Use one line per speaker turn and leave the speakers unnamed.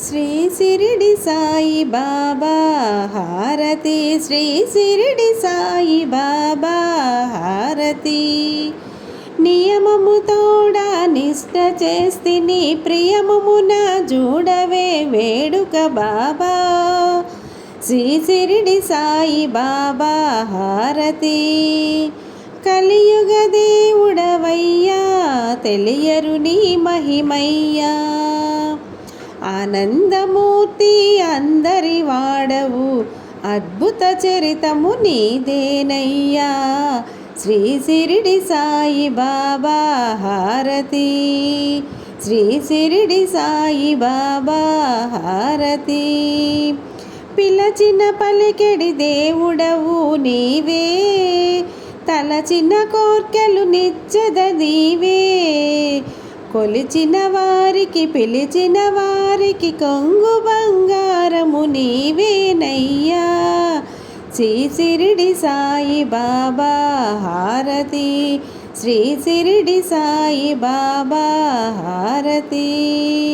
శ్రీ సిరిడి సాయి బాబా హారతి. శ్రీ సిరిడి సాయి బాబా హారతి. నియమము తోడా నిష్ట చేస్తిని ప్రియమున చూడవే వేడుక బాబా. శ్రీ సిరిడి సాయి బాబా హారతి. కలియుగ దేవుడవయ్యా తెలియరు నీ మహిమయ్యా. ఆనందమూర్తి అందరి వాడవు. అద్భుత చరితము నీదేనయ్యా. శ్రీ సిరిడి సాయి బాబా హారతి. శ్రీ సిరిడి సాయి బాబా హారతి. పిలచిన పలికెడి దేవుడవు నీవే. తలచిన కోర్కెలు నిచ్చద నీవే. కొలిచిన వారికి పిలిచిన వారికి కొంగు బంగారము నీవేనయ్యా. శ్రీ సిరిడి సాయి బాబా హారతి. శ్రీ సిరిడి సాయి బాబా హారతి.